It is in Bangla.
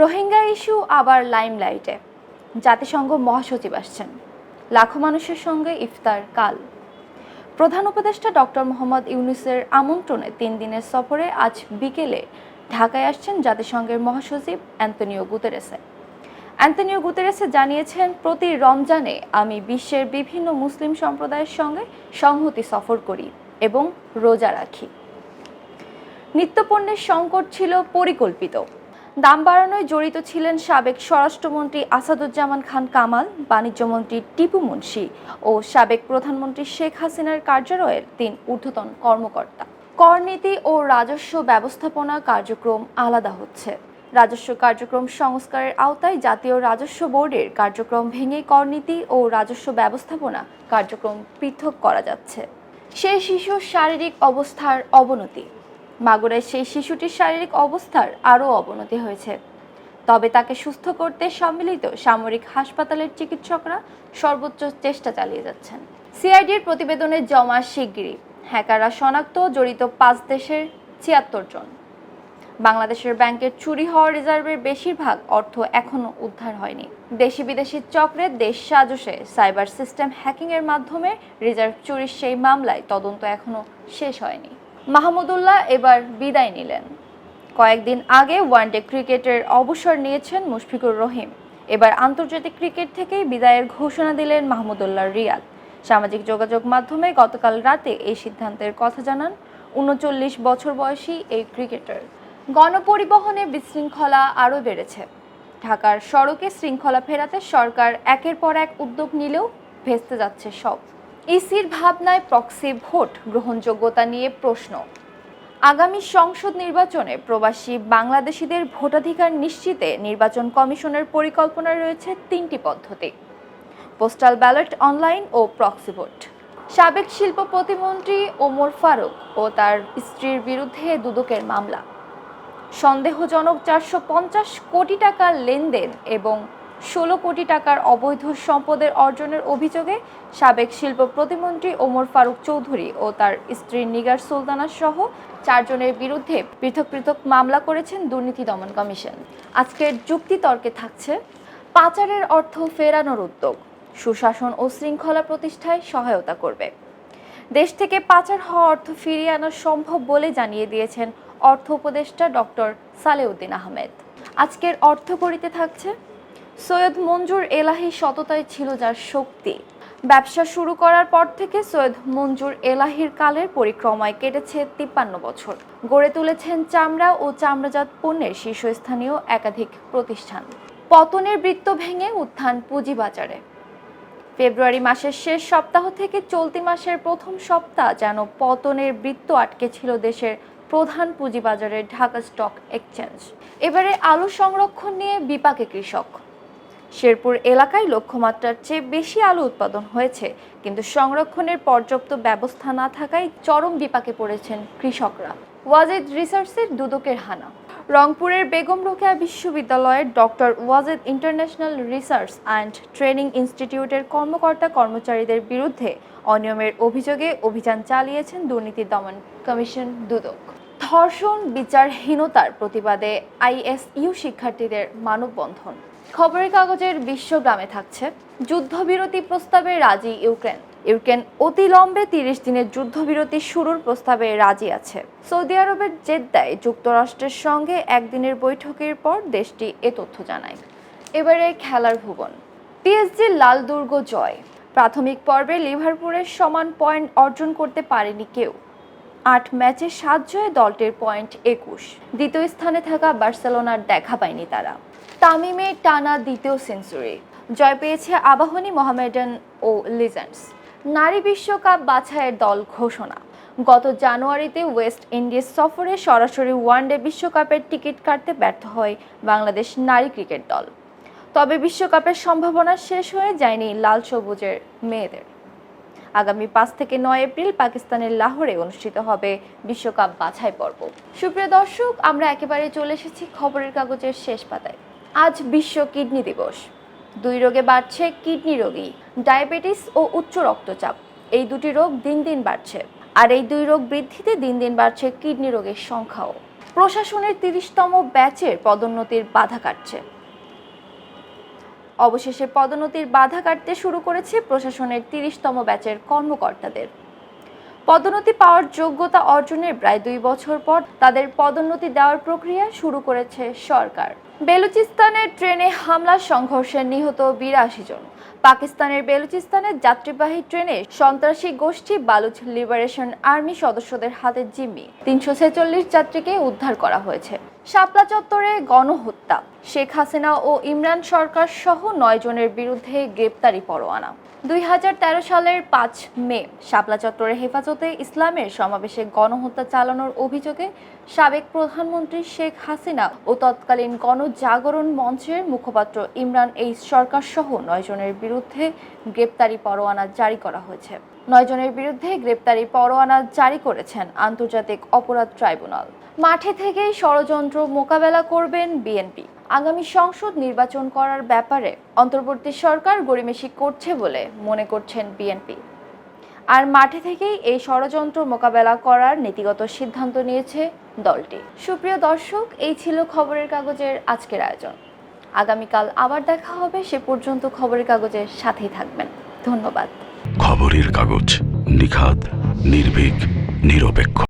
রোহিঙ্গা ইস্যু আবার লাইমলাইটে। জাতিসংঘ মহাসচিব আসছেন। লাখো মানুষের সঙ্গে ইফতার কাল। প্রধান উপদেষ্টা ডক্টর মোহাম্মদ ইউনুসের আমন্ত্রণে তিন দিনের সফরে আজ বিকেলে ঢাকায় আসছেন জাতিসংঘের মহাসচিব অ্যান্তনিও গুতেরেসে। অ্যান্তনিও গুতেরেসে জানিয়েছেন, প্রতি রমজানে আমি বিশ্বের বিভিন্ন মুসলিম সম্প্রদায়ের সঙ্গে সংহতি সফর করি এবং রোজা রাখি। নিত্যপণ্যের সংকট ছিল পরিকল্পিত। দাম বাড়ানোয় জড়িত ছিলেন সাবেক স্বরাষ্ট্রমন্ত্রী আসাদুজ্জামান খান কামাল, বাণিজ্যমন্ত্রী টিপু মুন্সি ও সাবেক প্রধানমন্ত্রী শেখ হাসিনার কার্যালয়ের তিন ঊর্ধ্বতন কর্মকর্তা। করনীতি ও রাজস্ব ব্যবস্থাপনা কার্যক্রম আলাদা হচ্ছে। রাজস্ব কার্যক্রম সংস্কারের আওতায় জাতীয় রাজস্ব বোর্ডের কার্যক্রম ভেঙে করনীতি ও রাজস্ব ব্যবস্থাপনা কার্যক্রম পৃথক করা যাচ্ছে। সেই শিশুর শারীরিক অবস্থার অবনতি মাগুরায় সেই শিশুটির শারীরিক অবস্থার আরও অবনতি হয়েছে। তবে তাকে সুস্থ করতে সম্মিলিত সামরিক হাসপাতালের চিকিৎসকরা সর্বোচ্চ চেষ্টা চালিয়ে যাচ্ছেন। সিআইডির প্রতিবেদনে জমা শিগগিরই হ্যাকাররা শনাক্ত জড়িত পাঁচ দেশের ছিয়াত্তর জন। বাংলাদেশের ব্যাংকের চুরি হওয়া রিজার্ভের বেশিরভাগ অর্থ এখনও উদ্ধার হয়নি। দেশি বিদেশি চক্রের দেশ সাজসে সাইবার সিস্টেম হ্যাকিংয়ের মাধ্যমে রিজার্ভ চুরির সেই মামলায় তদন্ত এখনও শেষ হয়নি। মাহমুদুল্লাহ এবার বিদায় নিলেন। কয়েকদিন আগে ওয়ানডে ক্রিকেটের অবসর নিয়েছেন মুশফিকুর রহিম। এবার আন্তর্জাতিক ক্রিকেট থেকেই বিদায়ের ঘোষণা দিলেন মাহমুদুল্লাহ রিয়াদ। সামাজিক যোগাযোগ মাধ্যমে গতকাল রাতে এই সিদ্ধান্তের কথা জানান উনচল্লিশ বছর বয়সী এই ক্রিকেটার। গণপরিবহনে বিশৃঙ্খলা আরও বেড়েছে। ঢাকার সড়কে শৃঙ্খলা ফেরাতে সরকার একের পর এক উদ্যোগ নিলেও ভেস্তে যাচ্ছে সব। ইসির ভাবনায় প্রক্সি ভোট গ্রহণযোগ্যতা নিয়ে প্রশ্ন। আগামী সংসদ নির্বাচনে প্রবাসী বাংলাদেশিদের ভোটাধিকার নিশ্চিতে নির্বাচন কমিশনের পরিকল্পনা রয়েছে তিনটি পদ্ধতি। পোস্টাল ব্যালট অনলাইন ও প্রক্সি ভোট। সাবেক শিল্প প্রতিমন্ত্রী ওমর ফারুক ও তার স্ত্রীর বিরুদ্ধে দুদকের মামলা। সন্দেহজনক চারশো পঞ্চাশ কোটি টাকার লেনদেন এবং ষোলো কোটি টাকার অবৈধ সম্পদের অর্জনের অভিযোগে সাবেক শিল্প প্রতিমন্ত্রী ওমর ফারুক চৌধুরী ও তার স্ত্রী নিগার সুলতানা সহ চারজনের বিরুদ্ধে পৃথক পৃথক মামলা করেছেন দুর্নীতি দমন কমিশন। আজকের যুক্তিতর্কে থাকছে, পাচারের অর্থ ফেরানোর উদ্যোগ, সুশাসন ও শৃঙ্খলা প্রতিষ্ঠায় সহায়তা করবে। দেশ থেকে পাচার হওয়া অর্থ ফিরিয়ে আনা সম্ভব বলে জানিয়ে দিয়েছেন অর্থ উপদেষ্টা ডক্টর সালেউদ্দিন আহমেদ। আজকের অর্থ অর্থকরিতে থাকছে সৈয়দ মঞ্জুর এলাহি সততায় ছিল যার শক্তি। ব্যবসা শুরু করার পর থেকে সৈয়দ মঞ্জুর এলাহির কালের পরিক্রমায় কেটেছে তিপ্পান্ন বছর। গড়ে তুলেছেন চামড়া ও চামড়াজাত পণ্যের শীর্ষস্থানীয় একাধিক প্রতিষ্ঠান। পতনের বৃত্ত ভেঙে উত্থান পুঁজিবাজারে। ফেব্রুয়ারি মাসের শেষ সপ্তাহ থেকে চলতি মাসের প্রথম সপ্তাহ যেন পতনের বৃত্ত আটকে ছিল দেশের প্রধান পুঁজিবাজারের ঢাকা স্টক এক্সচেঞ্জ। এবারে আলু সংরক্ষণ নিয়ে বিপাকে কৃষক। শেরপুর এলাকায় লক্ষ্যমাত্রার চেয়ে বেশি আলু উৎপাদন হয়েছে। কিন্তু সংরক্ষণের পর্যাপ্ত ব্যবস্থা না থাকায় চরম বিপাকে পড়েছেন কৃষকরা। ওয়াজেদ রিসার্চের দুদকের হানা। রংপুরের বেগম রোকেয়া বিশ্ববিদ্যালয়ের doctor Wazed international research and training ইনস্টিটিউটের কর্মকর্তা কর্মচারীদের বিরুদ্ধে অনিয়মের অভিযোগে অভিযান চালিয়েছেন দুর্নীতি দমন কমিশন দুদক। ধর্ষণ, বিচারহীনতার প্রতিবাদে আইএসইউ শিক্ষার্থীদের মানববন্ধন। খবরের কাগজের বিশ্বগ্রামে থাকছে যুদ্ধবিরতি প্রস্তাবে রাজি ইউক্রেন। ইউক্রেন অতিলম্বে তিরিশ দিনের যুদ্ধবিরতি শুরুর প্রস্তাবে রাজি আছে। সৌদি আরবের জেদ্দায় যুক্তরাষ্ট্রের সঙ্গে একদিনের বৈঠকের পর দেশটি এ তথ্য জানায়। এবারে খেলার ভুবন। পিএসজির লাল দুর্গ জয়। প্রাথমিক পর্বে লিভারপুলের সমান পয়েন্ট অর্জন করতে পারেনি কেউ। আট ম্যাচে সাত জয়ে দলটির পয়েন্ট একুশ। দ্বিতীয় স্থানে থাকা বার্সেলোনার দেখা পায়নি তারা। তামিমের টানা দ্বিতীয় সেঞ্চুরি। জয় পেয়েছে আবাহনী মোহামেডান ও লিজেন্ডস। নারী বিশ্বকাপ বাছাইয়ের দল ঘোষণা। গত জানুয়ারিতে ওয়েস্ট ইন্ডিজ সফরে সরাসরি ওয়ানডে বিশ্বকাপের টিকিট কাটতে ব্যর্থ হয় বাংলাদেশ নারী ক্রিকেট দল। তবে বিশ্বকাপের সম্ভাবনা শেষ হয়ে যায়নি লাল সবুজের মেয়েদের। আগামী পাঁচ থেকে নয় এপ্রিল পাকিস্তানের লাহোরে অনুষ্ঠিত হবে বিশ্বকাপ বাছাই পর্ব। সুপ্রিয় দর্শক, আমরা একেবারে চলে এসেছি খবরের কাগজের শেষ পাতায়। আজ বিশ্ব কিডনি দিবস। দুই রোগে বাড়ছে কিডনি রোগী, ডায়াবেটিস ও উচ্চ রক্তচাপ। এই দুটি রোগ দিন দিন বাড়ছে আর এই দুই রোগ বৃদ্ধিতে দিন দিন বাড়ছে কিডনি রোগের সংখ্যাও। প্রশাসনের তিরিশতম ব্যাচের পদোন্নতির বাধা কাটছে। অবশেষে পদোন্নতির বাধা কাটতে শুরু করেছে প্রশাসনের তিরিশতম ব্যাচের কর্মকর্তাদের। পদোন্নতি পাওয়ার যোগ্যতা অর্জনের প্রায় দুই বছর পর তাদের পদোন্নতি দেওয়ার প্রক্রিয়া শুরু করেছে সরকার। বেলুচিস্তানের ট্রেনে হামলা সংঘর্ষে নিহত বিরাশি জন। পাকিস্তানের বেলুচিস্তানের যাত্রীবাহী ট্রেনে সন্ত্রাসী গোষ্ঠী বালুচ লিবারেশন আর্মি সদস্যদের হাতে জিম্মি। তিনশো ছেচল্লিশ যাত্রীকে উদ্ধার করা হয়েছে। শাপলা চত্বরে গণহত্যা। শেখ হাসিনা ও ইমরান সরকার সহ নয় জনের বিরুদ্ধে গ্রেপ্তারি পরোয়ানা। দুই হাজার তেরো সালের পাঁচ মে, শাপলা চত্বরে হেফাজতে ইসলামের সমাবেশে গণহত্যা চালানোর অভিযোগে সাবেক প্রধানমন্ত্রী শেখ হাসিনা ও তৎকালীন গণজাগরণ মঞ্চের মুখপাত্র ইমরান এইচ সরকার সহ নয় জনের বিরুদ্ধে গ্রেপ্তারি পরোয়ানা জারি করা হয়েছে। নয় জনের বিরুদ্ধে গ্রেপ্তারি পরোয়ানা জারি করেছেন আন্তর্জাতিক অপরাধ ট্রাইব্যুনাল। মাঠে থেকেই ষড়যন্ত্র মোকাবেলা করবেন বিএনপি। আগামী সংসদ নির্বাচন করার ব্যাপারে অন্তর্বর্তী সরকার গড়িমেশি করছে বলে মনে করছেন বিএনপি। আর মাঠে থেকেই এই ষড়যন্ত্র মোকাবেলা করার নীতিগত সিদ্ধান্ত নিয়েছে দলটি। সুপ্রিয় দর্শক, এই ছিল খবরের কাগজের আজকের আয়োজন। আগামীকাল আবার দেখা হবে। সে পর্যন্ত খবরের কাগজের সাথেই থাকবেন। ধন্যবাদ। খবরের কাগজ নিখাদ, নির্ভীক, নিরপেক্ষ।